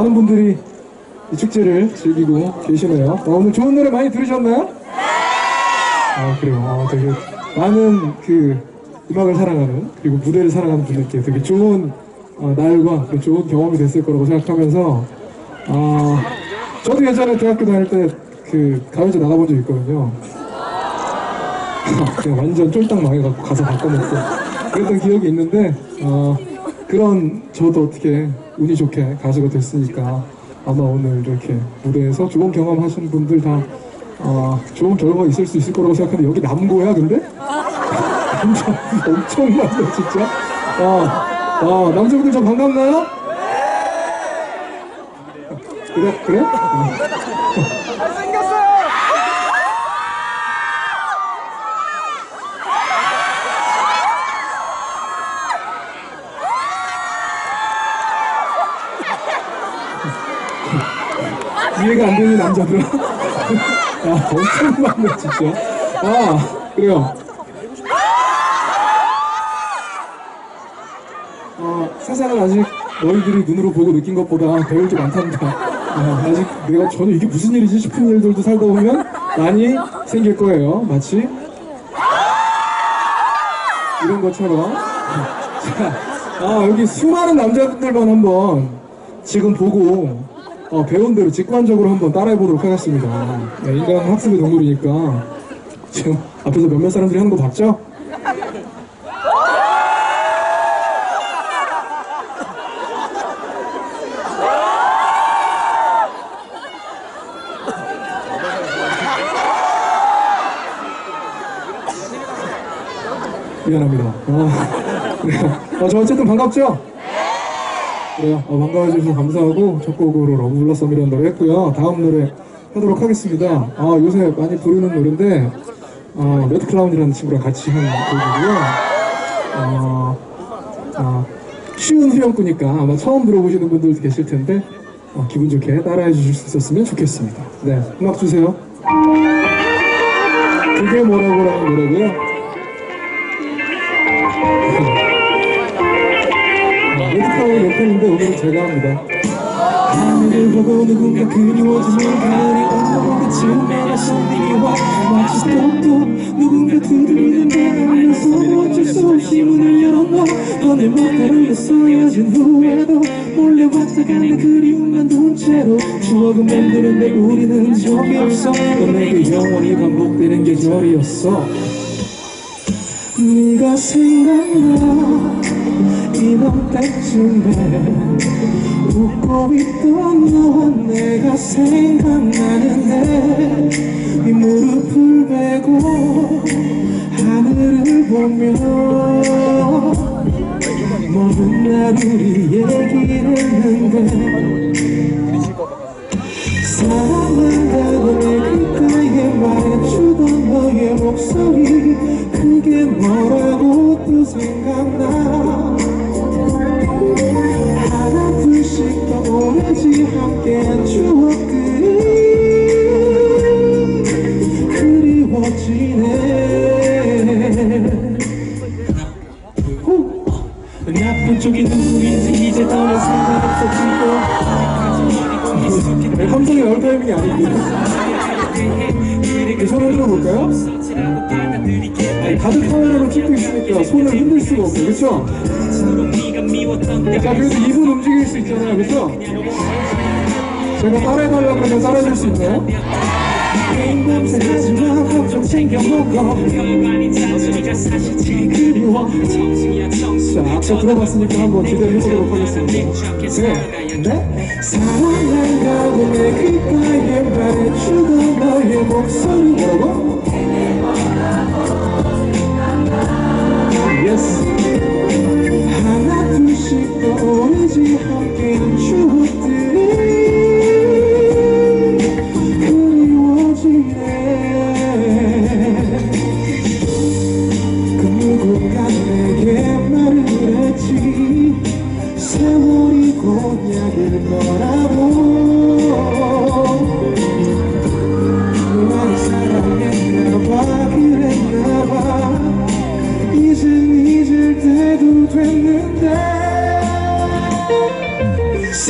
많은 분들이 이 축제를 즐기고 계시네요. 어, 오늘 좋은 노래 많이 들으셨나요? 아 그래요. 어, 되게 많은 그 음악을 사랑하는 그리고 무대를 사랑하는 분들께 되게 좋은 어, 날과 좋은 경험이 됐을 거라고 생각하면서 아 저도 예전에 대학교 다닐 때 그 가요제 나가본 적 있거든요. 그냥 완전 쫄딱 망해갖고 가서 바꿔먹고 그랬던 기억이 있는데 어, 그런 저도 어떻게 운이 좋게 가수가 됐으니까 아마 오늘 이렇게 무대에서 좋은 경험 하신 분들 다 어, 좋은 결과가 있을 수 있을 거라고 생각하는데 여기 남고야 근데? 엄청 많네 진짜 어, 어, 남자분들 좀 반갑나요? 그래? 그래? 어. 이해가 안 되는 남자들. 아, 엄청 많네, 진짜. 아, 그래요. 어, 세상을 아직 너희들이 눈으로 보고 느낀 것보다 배울 게 많단다. 아, 아직 내가 전혀 이게 무슨 일이지 싶은 일들도 살다 보면 많이 생길 거예요. 마치 이런 것처럼. 자, 아, 여기 수많은 남자분들만 한번 지금 보고 어, 배운 대로 직관적으로 한번 따라해 보도록 하겠습니다. 네, 인간 학습의 동물이니까 지금 앞에서 몇몇 사람들이 하는 거 봤죠? 미안합니다. 어. 그래요. 어, 저 어쨌든 반갑죠? 그래요. 어, 반가워주셔서 감사하고 첫 곡으로 러브블러썸이라는 노래 했고요. 다음 노래 하도록 하겠습니다. 아, 요새 많이 부르는 노래인데 어, 레드클라운이라는 친구랑 같이 한 곡이고요. 어, 어, 쉬운 후렴구니까 아마 처음 들어보시는 분들도 계실 텐데 어, 기분 좋게 따라해 주실 수 있었으면 좋겠습니다. 네, 음악 주세요. 그게 뭐라고라는 노래고요. 합니다. 하늘을 보고 누군가 그리워지는 가을이 온다고 그쯤에 손님이 와 마치 또또 누군가 두드리는 배가면서 어쩔 수 없이 문을 열어놔 너내 멋대로 했어야진 후회도 몰래 왔다 가는 그리움만 둔 채로 추억은 맴드는데 우리는 적이 없어 넌 내게 영원히 반복되는 계절이었어 네가 생각나 이런 때쯤에 웃고 있던 너와 내가 생각나는데 네 무릎을 베고 하늘을 보며 먼날 우리 얘기를 했는데 사랑한다고 먹어 그리워 자 앞서 들어봤으니까 한번 기대해보도록 하겠습니다 네, 네. 사랑한다고 내 귓가에 말해주던 너의 목소리 뭐라고? Yes. 하나 둘씩 떠오르지 함께한 추억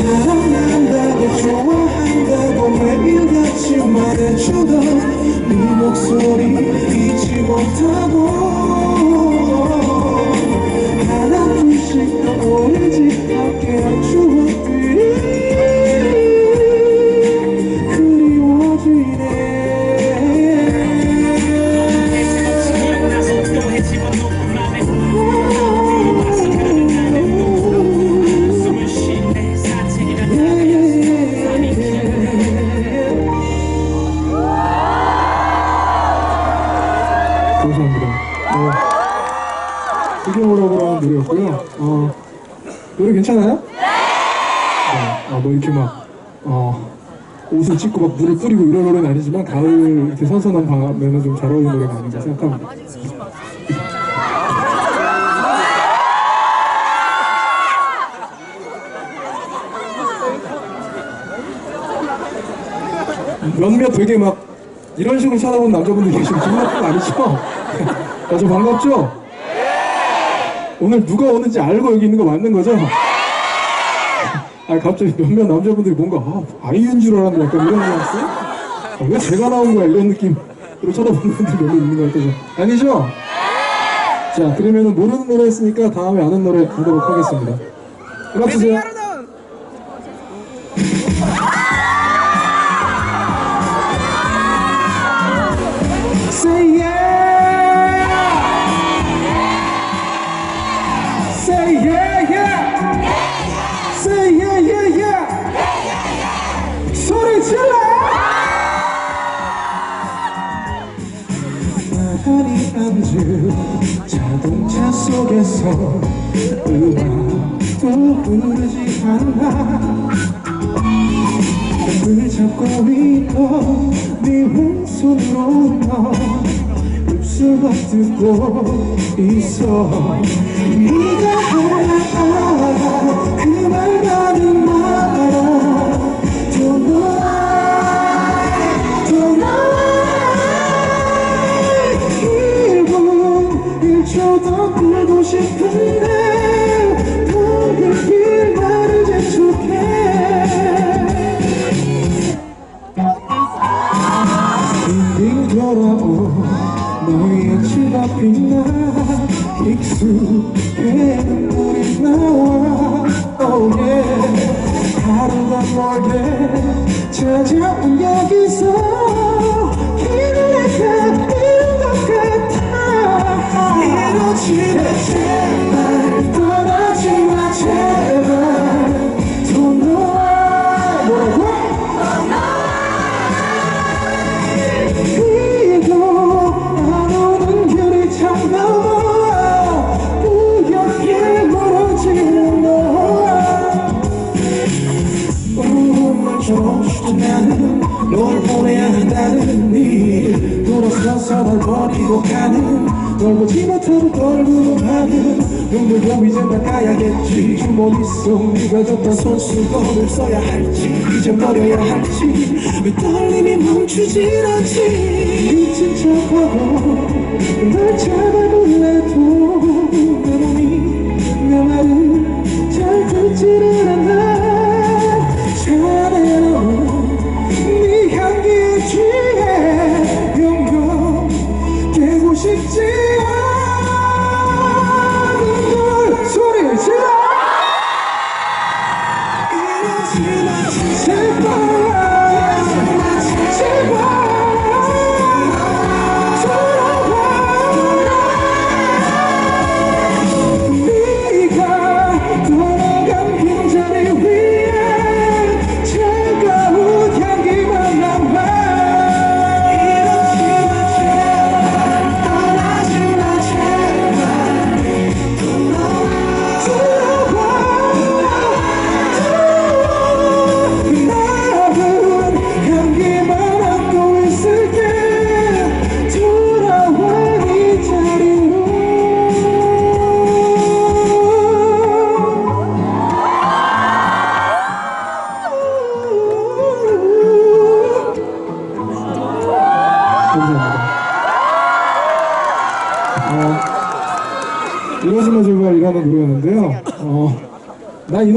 사랑한다고 좋아한다고 매일 같이 말해주던 네 목소리 잊지 못하고. 하나 둘씩 떠오르지 하는 노래였고요. 어, 노래 괜찮아요? 네. 아, 뭐 이렇게 막, 어, 옷을 찢고 막 물을 뿌리고 이런 노래는 아니지만 가을 이렇게 선선한 밤에는 좀 잘 어울리는 노래가 아닌가 생각합니다. 몇몇 되게 막 이런 식으로 쳐다보는 남자분들 계시면 기분 나쁜 거 아니죠? 아주 반갑죠? 오늘 누가 오는지 알고 여기 있는 거 맞는 거죠? 아 갑자기 몇몇 남자분들이 뭔가 아, 아이유인 줄 알았는데 약간 이런 뉘앙스? 아, 왜 제가 나온 거야 이런 느낌으로 쳐다보는 분들이 몇몇 있는 것 같아서 아니죠? 자 그러면은 모르는 노래 했으니까 다음에 아는 노래 부르도록 하겠습니다 음악 주세요 폰에서 음악도 부르지 않아 을 잡고 있던 네 왼손으로 너 입술만 뜯고 있어. 네가 알아 그말 못하고 떨고 가는 눈물로 이제 나가야겠지. 주머니 속 네가 줬던 손수건을 써야 할지 잊어버려야 할지. 왜 떨림이 멈추질 않지? 미친 척하고 널 잡아볼래도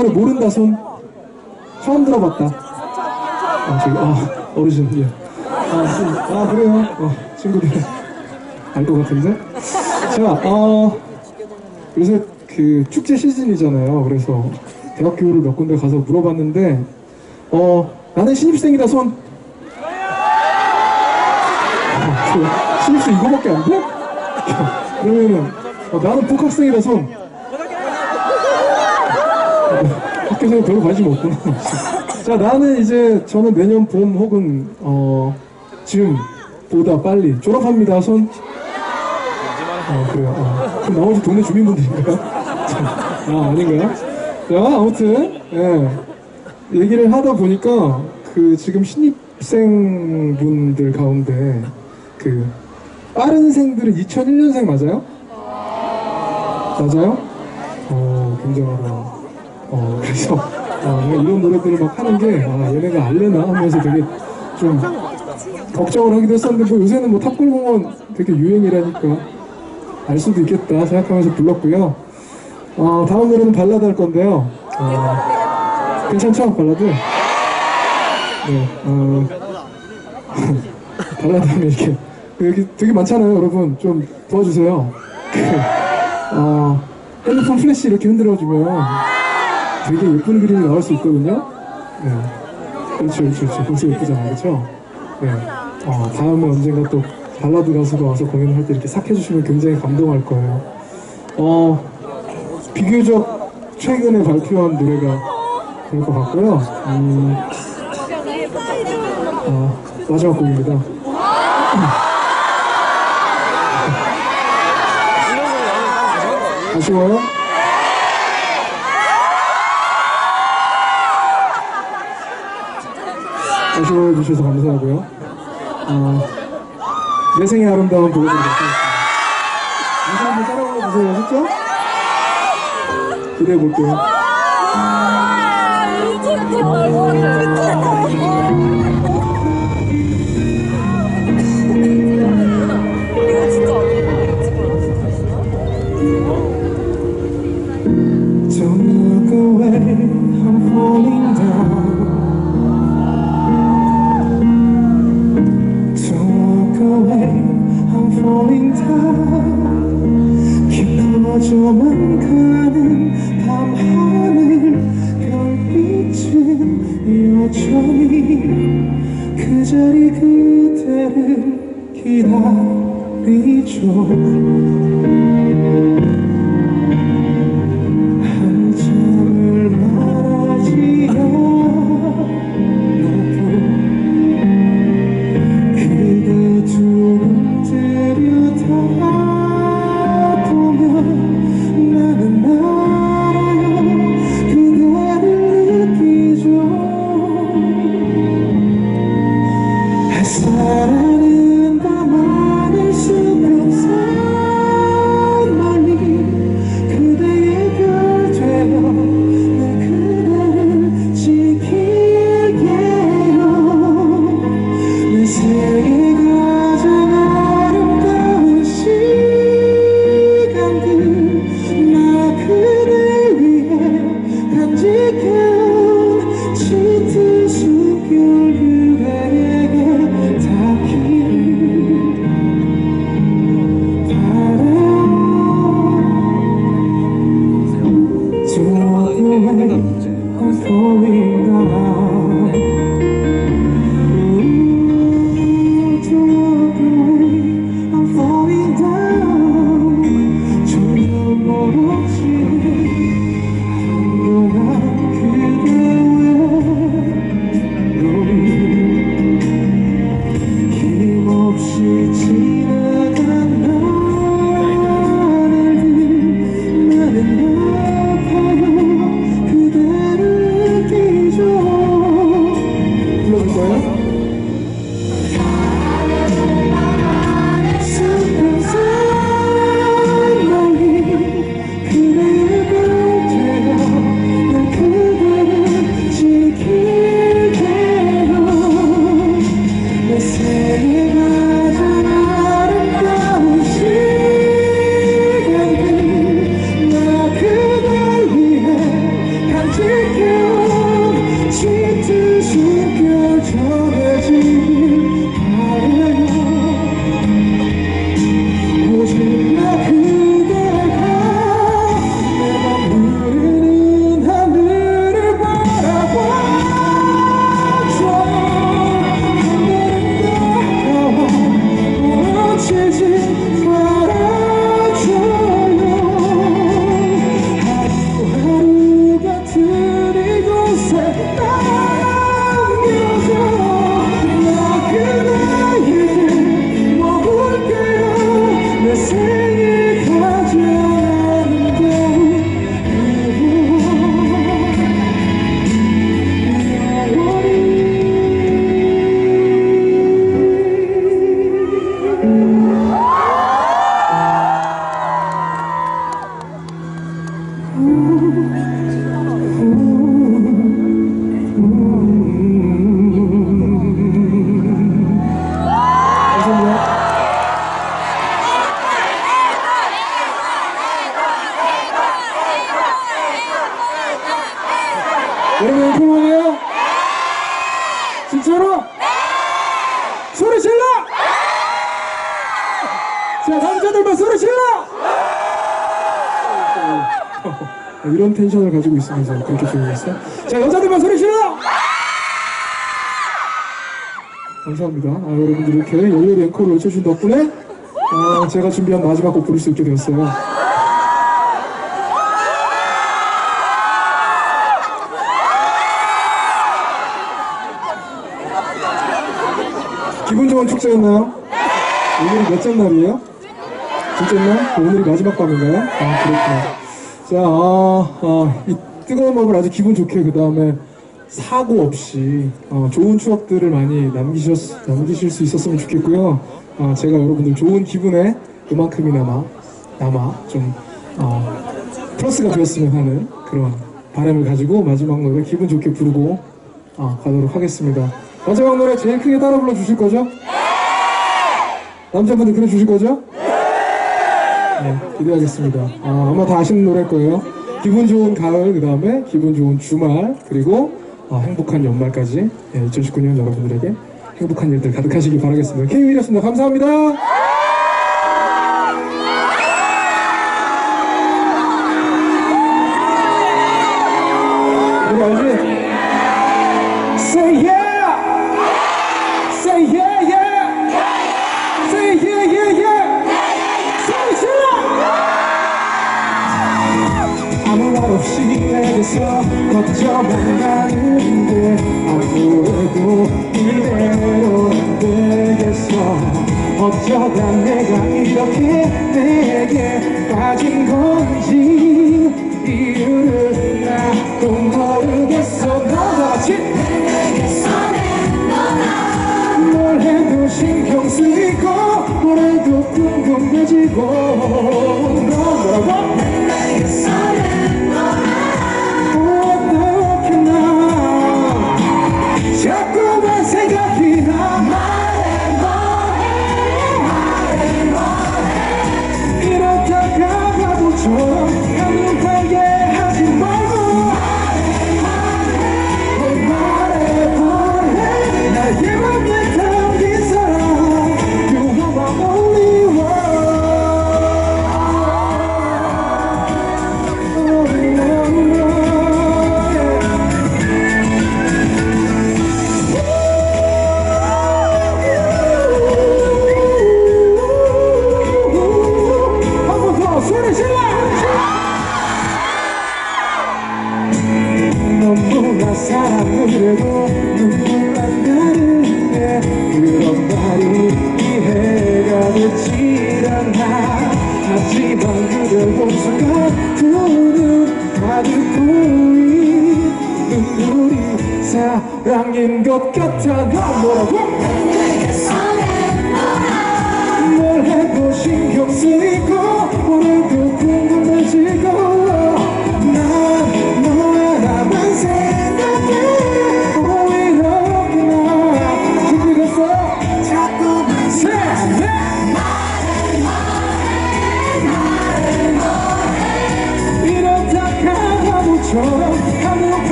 노래 모른다 손 처음 들어봤다. 아, 저기, 아, 어르신, 예. 아, 좀, 아 그래요. 어, 친구들 알 것 같은데. 자, 어, 요새 그 축제 시즌이잖아요. 그래서 대학교를 몇 군데 가서 물어봤는데, 어, 나는 신입생이다 손. 어, 저 신입생 이거밖에 안 돼? 그러면은 어, 나는 복학생이라 손. 학교생활 별로 관심 없구나. 자, 나는 이제 저는 내년 봄 혹은 어 즈음보다 빨리 졸업합니다. 손. 어 그래요. 어. 그럼 나머지 동네 주민분들인가요? 자, 아 아닌가요? 자 아무튼 예 얘기를 하다 보니까 그 지금 신입생 분들 가운데 그 빠른 생들은 2001년생 맞아요? 맞아요? 어 굉장하다. 어, 그래서, 어, 내가 이런 노래들을 막 하는 게, 아, 얘네가 알려나 하면서 되게 좀 걱정을 하기도 했었는데, 뭐 요새는 뭐 탑골공원 되게 유행이라니까 알 수도 있겠다 생각하면서 불렀고요. 어, 다음 노래는 발라드 할 건데요. 어, 괜찮죠? 발라드? 네, 어, 발라드 하면 이렇게, 여기 되게 많잖아요, 여러분. 좀 도와주세요. 어, 핸드폰 플래시 이렇게 흔들어주면 되게 예쁜 그림이 나올 수 있거든요. 네. 그렇죠, 그렇죠, 그렇죠. 벌써 예쁘잖아요, 그렇죠? 네. 어, 다음에 언젠가 또 발라드 가수가 와서 공연을 할 때 이렇게 싹 해주시면 굉장히 감동할 거예요. 어, 비교적 최근에 발표한 노래가 될 것 같고요. 음, 어, 마지막 곡입니다. 아, 아쉬워요? 아쉬워해 주셔서 감사하고요. 어, 내 생의 아름다움 보여드리도록 하겠습니다. 인사 한번 따라 불러주세요. 아셨죠? 기대해 볼게요. 기다리죠. 있으면서 그렇게 조용했어? 자 여자들만 소리 질러! 감사합니다. 아, 여러분들 이렇게 열렬히 앵콜을 외쳐주신 덕분에 아, 제가 준비한 마지막 곡 부를 수 있게 되었어요. 기분 좋은 축제였나요? 오늘이 몇잔 날이에요? 둘째날? 오늘이 마지막 밤인가요? 아, 그렇구나. 자, 아, 아, 이 뜨거운 마음을 아주 기분 좋게 그 다음에 사고 없이 어, 좋은 추억들을 많이 남기셨, 남기실 수 있었으면 좋겠고요. 아, 제가 여러분들 좋은 기분에 그만큼이나마 남아 좀 어, 플러스가 되었으면 하는 그런 바람을 가지고 마지막 노래 기분 좋게 부르고 아, 가도록 하겠습니다. 마지막 노래 제일 크게 따라 불러 주실 거죠? 남자분들 그래 주실 거죠? 네, 기대하겠습니다. 아, 아마 다 아시는 노래일 거예요. 기분 좋은 가을, 그 다음에 기분 좋은 주말, 그리고 아, 행복한 연말까지 예, 2019년 여러분들에게 행복한 일들 가득하시길 바라겠습니다. K-윌이었습니다. 감사합니다.